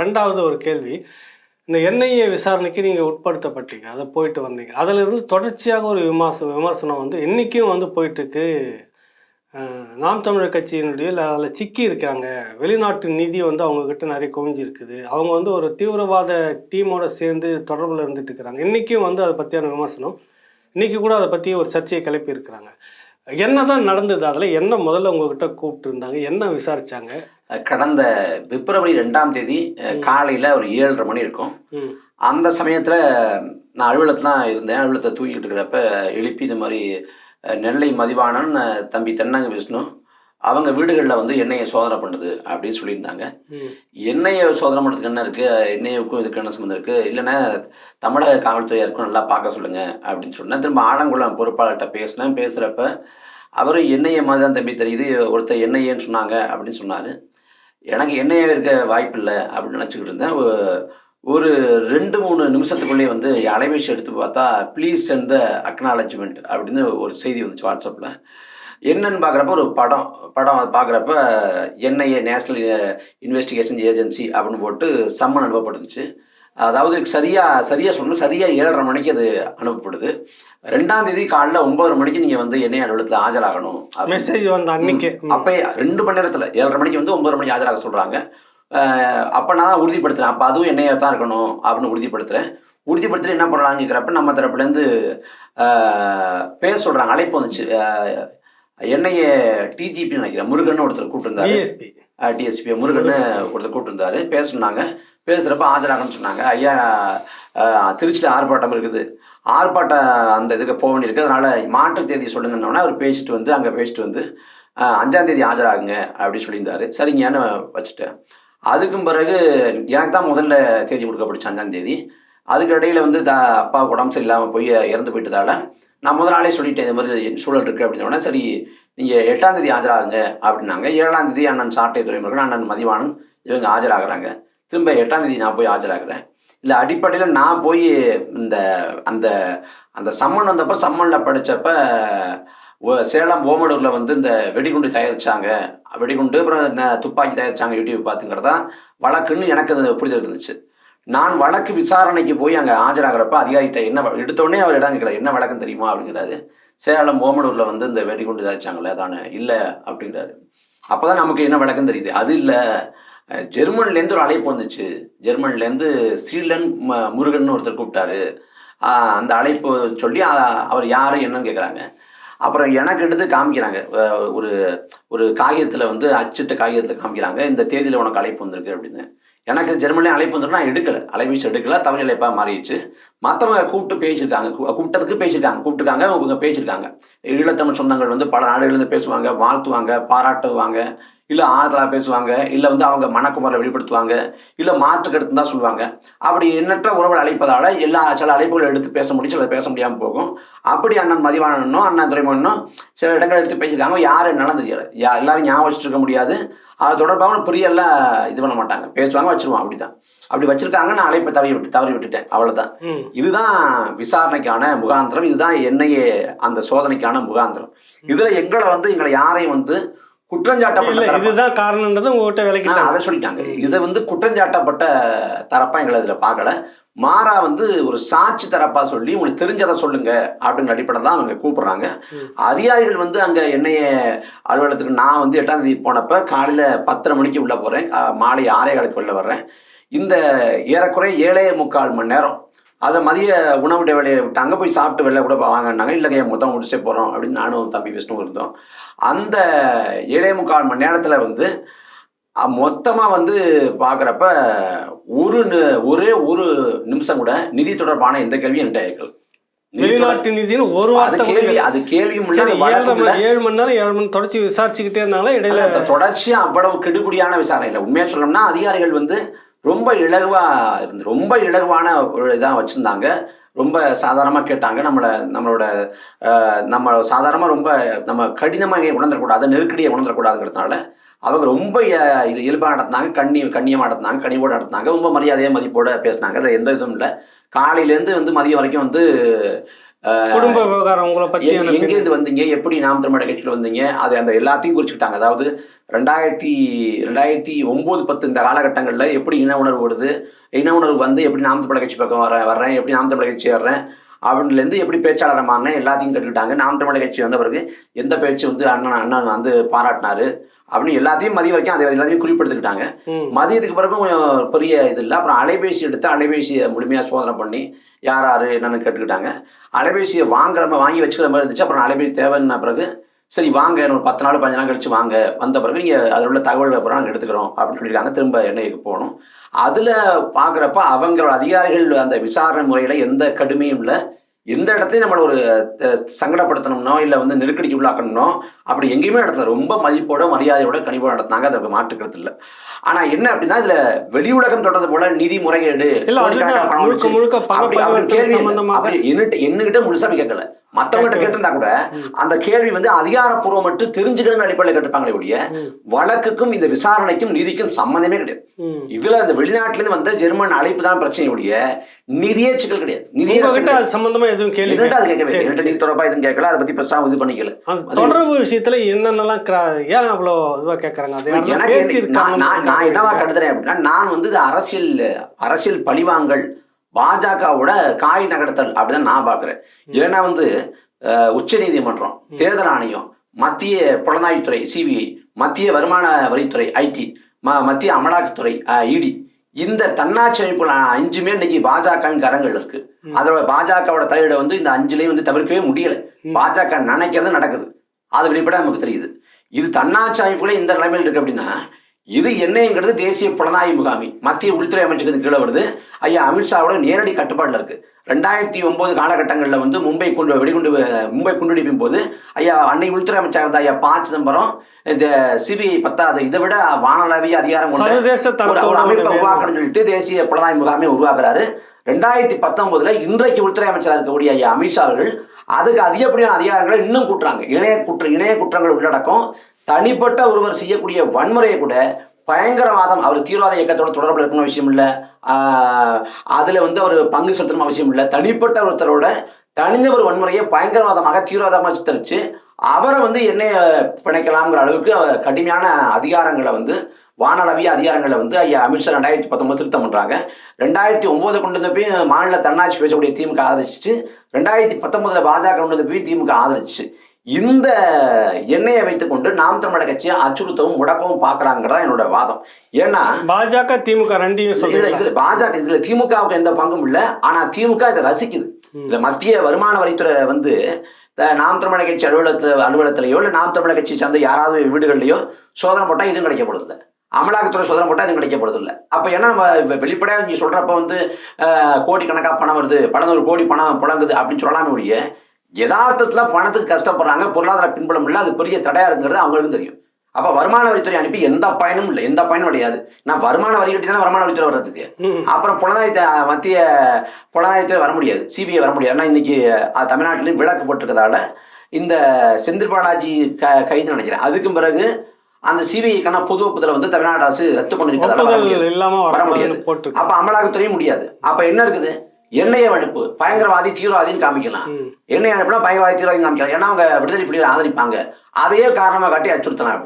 ரெண்டாவது ஒரு கேள்வி இந்த என்ஐஏ விசாரணைக்கு நீங்கள் உட்படுத்தப்பட்டீங்க அதை போயிட்டு வந்தீங்க. அதிலிருந்து தொடர்ச்சியாக ஒரு விமர்ச விமர்சனம் வந்து இன்றைக்கும் வந்து போயிட்டுருக்கு. நாம் தமிழர் கட்சியினுடைய அதில் சிக்கி இருக்காங்க வெளிநாட்டு நிதி வந்து அவங்கக்கிட்ட நிறைய குவிஞ்சிருக்குது. அவங்க வந்து ஒரு தீவிரவாத டீமோட சேர்ந்து தொடர்பில் இருந்துட்டு இருக்கிறாங்க. இன்றைக்கும் வந்து அதை பற்றியான விமர்சனம் இன்றைக்கி கூட அதை பற்றி ஒரு சர்ச்சையை கிளப்பி இருக்கிறாங்க. என்னதான் நடந்தது அதில் என்ன முதல்ல உங்ககிட்ட கூப்பிட்டு இருந்தாங்க என்ன விசாரித்தாங்க கடந்த பிப்ரவரி ரெண்டாம் தேதி காலையில ஒரு ஏழரை மணி இருக்கும். அந்த சமயத்துல நான் அலுவலகத்துல தான் இருந்தேன். அலுவலகத்தை தூக்கிட்டு இருக்கிறப்ப எழுப்பி இந்த மாதிரி நெல்லை மதிவாணன் தம்பி தென்னங்க விஷ்ணு அவங்க வீடுகளில் வந்து எண்ணெயை சோதனை பண்ணுது அப்படின்னு சொல்லியிருந்தாங்க. எண்ணெயை சோதனை பண்ணுறதுக்கு என்ன இருக்குது எண்ணெய்க்கும் இதுக்கு என்ன சம்மந்தம் இருக்குது இல்லைன்னா தமிழக காவல்துறையாருக்கும் நல்லா பார்க்க சொல்லுங்க அப்படின்னு சொன்னேன். திரும்ப ஆலங்குளம் பொறுப்பாளர்கிட்ட பேசினேன். பேசுகிறப்ப அவர் எண்ணெயை மாதிரி தான் தம்பி தெரியுது. ஒருத்தர் எண்ணெயேன்னு சொன்னாங்க அப்படின்னு சொன்னார். எனக்கு எண்ணெயே இருக்க வாய்ப்பு இல்லை அப்படின்னு நினச்சிக்கிட்டு இருந்தேன். ஒரு ரெண்டு மூணு நிமிஷத்துக்குள்ளேயே வந்து அலைபேசி எடுத்து பார்த்தா ப்ளீஸ் சென்ட் த அக்னாலஜ்மெண்ட் அப்படின்னு ஒரு செய்தி வந்துச்சு வாட்ஸ்அப்பில் என்னன்னு பார்க்குறப்ப ஒரு படம் படம் பார்க்குறப்ப என்ஐஏ நேஷ்னல் இன்வெஸ்டிகேஷன் ஏஜென்சி அப்படின்னு போட்டு சம்மன் அனுப்பப்பட்டுருந்துச்சு. அதாவது சரியாக சரியாக சொல்லணும். சரியாக ஏழரை மணிக்கு அது அனுப்பப்படுது. ரெண்டாம் தேதி காலைல ஒன்பதரை மணிக்கு நீங்கள் வந்து எண்ணெய் அலுவலகத்தில் ஆஜராகணும். மெசேஜ் வந்த அன்னைக்கே. ம். அப்பயே ரெண்டு மணி நேரத்தில் ஏழரை மணிக்கு வந்து ஒன்பது மணிக்கு ஆஜராக சொல்கிறாங்க அப்போ நான் தான் உறுதிப்படுத்துகிறேன் அப்போ அதுவும் என்னையா தான் இருக்கணும் அப்படின்னு உறுதிப்படுத்துகிறேன் உறுதிப்படுத்திட்டு என்ன பண்ணலாம்னு கேட்குறப்ப நம்ம தரப்புலேருந்து பேச சொல்கிறாங்க அழைப்பு வந்துச்சு. என்னைய டிஜிபி நினைக்கிறேன். முருகன் ஒருத்தர் கூப்பிட்டுருந்தாரு. டிஎஸ்பி டிஎஸ்பி முருகன் ஒருத்தர் கூப்பிட்டுருந்தாரு. பேசுனாங்க. பேசுகிறப்ப ஆஜராகன்னு சொன்னாங்க. ஐயா திருச்சியில் ஆர்ப்பாட்டம் இருக்குது. ஆர்ப்பாட்டம் அந்த இதுக்கு போக வேண்டியிருக்கு. அதனால் மாற்று தேதி சொல்லுங்கன்னொன்னே அவர் பேசிட்டு வந்து அங்கே பேசிட்டு வந்து அஹ், அஞ்சாம் தேதி ஆஜராகுங்க அப்படின்னு சொல்லியிருந்தாரு. சரிங்கன்னு வச்சுட்டேன். அதுக்கும் பிறகு எனக்கு தான் முதல்ல தேதி கொடுக்கப்பட்டுச்சு அஞ்சாம் தேதி. அதுக்கு இடையில வந்து த அப்பாவுக்கு உடம்பு சரியில்லாமல் போய் இறந்து போயிட்டதால நான் முதல் நாளே சொல்லிட்டேன் இந்த மாதிரி சூழல் இருக்குது அப்படின்னு சொன்னேன். சரி நீங்கள் எட்டாம் தேதி ஆஜராகுங்க அப்படின்னாங்க. ஏழாம் தேதி அண்ணன் சாட்டை துறைமுருகன் அண்ணன் மதிவானன் இவங்க ஆஜராகிறாங்க. திரும்ப எட்டாம் தேதி நான் போய் ஆஜராகிறேன். இல்லை அடிப்படையில் நான் போய் இந்த அந்த அந்த சம்மன் வந்தப்போ சம்மனில் படித்தப்ப சேலம் ஓமடூரில் வந்து இந்த வெடிகுண்டு தயாரிச்சாங்க. வெடிகுண்டு அப்புறம் இந்த துப்பாக்கி தயாரிச்சாங்க யூடியூப் பார்த்துங்கிறதான் வழக்குன்னு எனக்கு அது புரிதல் இருந்துச்சு. நான் வழக்கு விசாரணைக்கு போய் அங்கே ஆஜராகிறப்ப அதிகாரிகிட்ட என்ன எடுத்தோடனே அவர் இடம் கேட்கல என்ன வழக்கம் தெரியுமா அப்படிங்கிறாரு. சேலம் ஓமனூரில் வந்து இந்த வெடிகுண்டு தயாரிச்சாங்களே அதானே? இல்லை அப்படிங்கிறாரு. அப்போ தான் நமக்கு என்ன வழக்கம் தெரியுது? அது இல்லை. ஜெர்மன்லேருந்து ஒரு அழைப்பு வந்துச்சு. ஜெர்மன்லேருந்து ஸ்ரீலன் ம- முருகன் ஒருத்தர் கூப்பிட்டாரு. அந்த அழைப்பு சொல்லி அவர் யார் என்னன்னு கேட்குறாங்க அப்புறம் எனக்கு எடுத்து காமிக்கிறாங்க. ஒரு ஒரு காகிதத்தில் வந்து அச்சிட்ட காகிதத்தில் காமிக்கிறாங்க. இந்த தேதியில் உனக்கு அழைப்பு வந்திருக்கு அப்படின்னு. எனக்கு ஜெர்மனிலே அழைப்பு வந்துருக்கு நான் எடுக்கலை. அலைபேசி எடுக்கல. தவறு அழைப்பாக மாறிடுச்சு. மற்றவங்க கூப்பிட்டு பேசியிருக்காங்க. கூப்பிட்டதுக்கு பேசியிருக்காங்க. கூப்பிட்டுருக்காங்க. இவங்க பேசியிருக்காங்க. ஈழத்தமிழ் சொந்தங்கள் வந்து பல நாடுகள்லேருந்து பேசுவாங்க வாழ்த்துவாங்க பாராட்டுவாங்க. இல்லை ஆறுதலாக பேசுவாங்க இல்லை வந்து அவங்க மனக்குமரை வெளிப்படுத்துவாங்க இல்லை மாற்று கருத்து தான் சொல்லுவாங்க. அப்படி எண்ணற்ற உறவுகள் அழைப்பதால் எல்லா சில அழைப்புகளை எடுத்து பேச முடியும் சில பேச முடியாமல் போகும். அப்படி அண்ணன் மதிவாணனும் அண்ணன் துறைமுகனும் சில இடங்கள் எடுத்து பேசியிருக்காங்க. யார் என்னன்னு தெரியல. யா எல்லாரும் ஞாபகம் வச்சுட்டு இருக்க முடியாது. அது தொடர்பாக புரியெல்லாம் இது பண்ண மாட்டாங்க. பேசுவாங்க வச்சிருவாங்க அப்படிதான் அப்படி வச்சிருக்காங்க நான் அழைப்பை தவறி விட்டு தவறி விட்டுட்டேன். அவ்வளவுதான். ம். இதுதான் விசாரணைக்கான முகாந்திரம். இதுதான் என்னையே அந்த சோதனைக்கான முகாந்திரம். இதுல எங்களை வந்து எங்களை யாரையும் வந்து குற்றஞ்சாட்டப்பட்ட இதுதான் காரணம்ன்றது உங்ககிட்ட ஆ, விளக்கிட்டாங்க. அதை சொல்லிட்டாங்க. இதை வந்து குற்றஞ்சாட்டப்பட்ட தரப்பா எங்களை இதுல பார்க்கல. மாறா வந்து ஒரு சாட்சி தரப்பா சொல்லி உங்களுக்கு தெரிஞ்சதை சொல்லுங்க அப்படிங்கிற அடிப்படையில் தான் அவங்க கூப்பிடுறாங்க. அதிகாரிகள் வந்து அங்க என்னைய அலுவலகத்துக்கு நான் வந்து எட்டாம் தேதி போனப்ப காலையில பத்தரை மணிக்கு உள்ள போறேன். மாலை ஆறே காலுக்கு வெளில வர்றேன். இந்த ஏறக்குறைய ஏழே முக்கால் மணி நேரம் அதை மதிய உணவு இடைவேளையை விட்டு அங்கே போய் சாப்பிட்டு வெளில கூட வாங்கினாங்க இல்லைங்க மொத்தம் முடிச்சே போகிறோம் அப்படின்னு நானும் தம்பி விஷ்ணு இருந்தோம். அந்த ஏழே முக்கால் மணி நேரத்தில் வந்து மொத்தமாக வந்து பார்க்குறப்ப ஒரு ஒரே ஒரு நிமிஷம் கூட நிதி தொடர்பான எந்த கேள்வியும் என்கிட்ட தொடர்- வெளிநாட்டு நிதின்னு ஒரு வார்த்தை கேள்வி. அது கேள்வியும் ஏழு மணி நேரம் ஏழு மணி தொடர்ச்சி விசாரிச்சுக்கிட்டே இருந்தாங்களா இடையில தொடர்ச்சியா அவ்வளவு கெடுபிடியான விசாரணை இல்லை. உண்மையா சொல்லணும்னா அதிகாரிகள் வந்து ரொம்ப இலகுவா இருந்து ரொம்ப இலகுவான ஒரு இதாக வச்சுருந்தாங்க. ரொம்ப சாதாரணமாக கேட்டாங்க. நம்மளோட நம்மளோட நம்ம சாதாரணமாக ரொம்ப நம்ம கடினமாக உணர்ந்துடக்கூடாது நெருக்கடியை உணர்ந்துடக்கூடாதுங்கிறதுனால அவங்க ரொம்ப இது இயல்பாக நடத்தினாங்க. கண்ணி கண்ணியமாக நடத்தினாங்க. கனிவோடு நடத்தினாங்க. ரொம்ப மரியாதையாக மதிப்போட பேசினாங்க. அதில் எந்த இதுவும் இல்லை. காலையிலேருந்து வந்து மதியம் வரைக்கும் வந்து குடும்ப விவகாரம் உங்களை எங்க- எங்கேருந்து வந்தீங்க? எப்படி நாம் தமிழர் கட்சியில் வந்தீங்க? அது அந்த எல்லாத்தையும் குறிச்சுக்கிட்டாங்க. அதாவது ரெண்டாயிரத்தி ரெண்டாயிரத்தி ஒன்பது பத்து இந்த காலகட்டங்களில் எப்படி இன உணர்வு வருது இன உணர்வு வந்து எப்படி நாம் தமிழர் கட்சி பக்கம் வர வர்றேன்? எப்படி நாம் தமிழர் கட்சி வர்றேன்? அப்படின்லேருந்து எப்படி பேச்சாளர் மாறினேன்? எல்லாத்தையும் கேட்டுக்கிட்டாங்க. நாம் தமிழர் கட்சி வந்த பிறகு எந்த பேச்சு வந்து அண்ணன் அண்ணன் வந்து பாராட்டினாரு. அப்படின்னு எல்லாத்தையும் மதிய வரைக்கும் அதை எல்லாத்தையும் குறிப்பிடுத்துக்கிட்டாங்க. மதியத்துக்கு பிறகு கொஞ்சம் பெரிய இது இல்லை அப்புறம் அலைபேசி எடுத்து அலைபேசியை முழுமையாக சோதனை பண்ணி யார் யார் என்னன்னு கேட்டுக்கிட்டாங்க. அலைபேசியை வாங்குற மாதிரி வாங்கி வச்சுக்கிற மாதிரி இருந்துச்சு. அப்புறம் அலைபேசி தேவைன்ன பிறகு சரி வாங்க ஒரு பத்து நாள் பதினஞ்சு நாள் கழிச்சு வாங்க. வந்த பிறகு நீங்கள் அதில் உள்ள தகவல்களை பூரா நாங்கள் எடுத்துக்கிறோம் அப்படின்னு சொல்லியிருக்காங்க. திரும்ப எண்ணெய்க்கு போகணும். அதில் பார்க்குறப்ப அவங்களோட அதிகாரிகள் அந்த விசாரணை முறையில் எந்த கடுமையும் இல்லை. எந்த இடத்தையும் நம்மளை ஒரு சங்கடப்படுத்தணும்னோ இல்லை வந்து நெருக்கடிக்கு உள்ளாக்கணும்னோ அப்படி எங்கேயுமே நடத்தல. ரொம்ப மதிப்போட மரியாதையோட கனிவோட நடத்தினாங்க. அதற்கு மாற்றுக்கிறது இல்லை. ஆனால் என்ன அப்படின்னா இதில் வெளி உலகம் தொடர்ந்து போல நிதி முறைகேடு முழுக்க முழுக்க கேள்வி என்னகிட்ட முழுசா போய் கேட்கல. மத்தவங்கிட்ட கேட்டிருந்தா கூட. அந்த கேள்வி வந்து அதிகாரப்பூர்வம் மட்டும் தெரிஞ்சுக்கணும் அடிப்படையில் கேட்டிருப்பாங்களே ஒழிய. வழக்குக்கும் இந்த விசாரணைக்கும் நீதிக்கும் சம்மந்தமே கிடையாது. இதுல இந்த வெளிநாட்டுல இருந்து வந்த ஜெர்மன் அழைப்பு தான் பிரச்சனை ஒழிய நிதியே சிக்கல் கிடையாது. நிதியே சம்பந்தமா எதுவும் கேள்வி அது கேட்கவே? நீதி தொடர்பா எதுவும் கேட்கல? அதை பத்தி பெருசா இது பண்ணிக்கல. தொடர்பு விஷயத்துல என்னென்னலாம் ஏன் அவ்வளோ இதுவா பேசியிருக்காங்க நான் என்னவா கருதுறேன் அப்படின்னா நான் வந்து அரசியல் அரசியல் பழிவாங்கல் பாஜகவோட காய் நகர்த்தல் அப்படிதான் நான் பார்க்குறேன். ஏன்னா வந்து உச்ச நீதிமன்றம் தேர்தல் ஆணையம் மத்திய புலனாய்வுத்துறை சிபிஐ மத்திய வருமான வரித்துறை ஐடி ம மத்திய அமலாக்கத்துறை இடி இந்த தன்னாட்சி அமைப்புகள் அஞ்சுமே இன்னைக்கு பாஜகவின் கரங்கள் இருக்கு. அதோட பாஜகவோட தலையிட வந்து இந்த அஞ்சுலையும் வந்து தவிர்க்கவே முடியல. பாஜக நினைக்கிறது நடக்குது. அது வெளிப்பட நமக்கு தெரியுது. இது தன்னாட்சி அமைப்புகளே இந்த நிலைமையில் இருக்கு அப்படின்னா இது என்னங்கிறது தேசிய புலனாய்வு முகாமி. மத்திய உள்துறை அமைச்சகத்துக்கு கீழே வருது. ஐயா அமித்ஷாவோட நேரடி கட்டுப்பாட்டில் இருக்கு. ரெண்டாயிரத்தி ஒன்பது காலகட்டங்களில் வந்து மும்பை குண்டு வெடிகுண்டு மும்பை குண்டுவெடிப்பின் போது ஐயா அன்னை உள்துறை அமைச்சர் இருந்த ஐயா ப. சிதம்பரம் இந்த சிபிஐ பத்தாது. இதை விட வானளவிய அதிகாரம் ஒரு- அமைப்பை. உருவாக்கணும்னு சொல்லிட்டு தேசிய புலனாய்வு முகாமை உருவாக்குறாரு. ரெண்டாயிரத்தி பத்தொன்பதுல இன்றைக்கு உள்துறை அமைச்சராக இருக்கக்கூடிய ஐயா அமித்ஷா அவர்கள் அதுக்கு அதிகப்படியான அதிகாரங்களை இன்னும் கூட்டுறாங்க. இணைய குற்ற இணைய குற்றங்கள் உள்ளடக்கம் தனிப்பட்ட ஒருவர் செய்யக்கூடிய வன்முறையை கூட பயங்கரவாதம் அவர் தீவிரவாத இயக்கத்தோட தொடர்பில் இருக்கணும் விஷயம் இல்லை. அதில் வந்து அவர் பங்கு செலுத்தணும் அவசியம் இல்லை. தனிப்பட்ட ஒருத்தரோட தனிந்த ஒரு வன்முறையை பயங்கரவாதமாக தீவிரவாதமாக சித்தரித்து அவரை வந்து என்ன பிணைக்கலாம்ங்கிற அளவுக்கு கடுமையான அதிகாரங்களை வந்து வானளவிய அதிகாரங்களை வந்து ஐயா அமித்ஷா ரெண்டாயிரத்தி பத்தொன்பது திருத்தம் பண்ணுறாங்க ரெண்டாயிரத்தி ஒம்போது கொண்டு வந்த போய் மாநில தன்னாட்சி பேசக்கூடிய திமுக ஆதரிச்சு ரெண்டாயிரத்தி பத்தொன்பதுல பாஜக கொண்டு வந்த போய் திமுக ஆதரிச்சு இந்த எண்ணெயை வைத்துக்கொண்டு நாம் தமிழர் கட்சியை அச்சுறுத்தவும் முடக்கவும் பார்க்கறாங்கிறதா என்னோட வாதம். ஏன்னா பாஜக திமுக ரெண்டையும் இதுல இதுல பாஜக இதுல திமுகவுக்கு எந்த பங்கும் இல்ல. ஆனா திமுக இதை ரசிக்குது. இதுல மத்திய வருமான வரித்துறை வந்து இந்த நாம் தமிழர் கட்சி அலுவலகத்துல அலுவலகத்திலேயோ இல்ல நாம் தமிழர் கட்சி சார்ந்த யாராவது வீடுகள்லயோ சோதனை போட்டா இதுவும் கிடைக்கப்படுது இல்ல அமலாக்கத்துறை சோதனை போட்டா இதுவும் கிடைக்கப்படுது இல்ல அப்ப என்ன நம்ம வெ- வெளிப்படையா நீங்க சொல்றப்ப வந்து அஹ், கோடிக்கணக்கா பணம் வருது பதினோரு கோடி பணம் புழங்குது அப்படின்னு சொல்லலாமே ஒழிய யதார்த்தத்துல பணத்துக்கு கஷ்டப்படுறாங்க பொருளாதார பின்புலம் இல்லை அது பெரிய தடையா இருக்குங்கிறது அவங்களுக்கும் தெரியும். அப்ப வருமான வரித்துறை அனுப்பி எந்த பயனும் இல்லை எந்த பயனும் கிடையாது. நான் வருமான வரி கட்டி தானே வருமான வரித்துறை வர்றதுக்கு. அப்புறம் புலனாய்வு மத்திய புலனாய்வுத்துறை வர முடியாது சிபிஐ வர முடியாது. ஏன்னா இன்னைக்கு தமிழ்நாட்டிலையும் விலக்கு போட்டிருக்கதால இந்த செந்தில் பாலாஜி க கைது நினைக்கிறேன். அதுக்கும் பிறகு அந்த சிபிஐக்கான பொது ஒப்புதலை வந்து தமிழ்நாடு அரசு ரத்து பண்ணிருக்கதால வர முடியாது. அப்ப அமலாக்கத்துறையும் முடியாது. அப்ப என்ன இருக்குது? எண்ணெயை அனுப்பு பயங்கரவாதி தீவிரவாதின்னு காமிக்கலாம். எண்ணெய் அனுப்புனா பயங்கரவாதி தீவிரவாதி காமிக்கலாம். ஏன்னா அவங்க விடுதலை புலிகளை ஆதரிப்பாங்க. அதையே காரணமா காட்டி அச்சுறுத்தலாம்.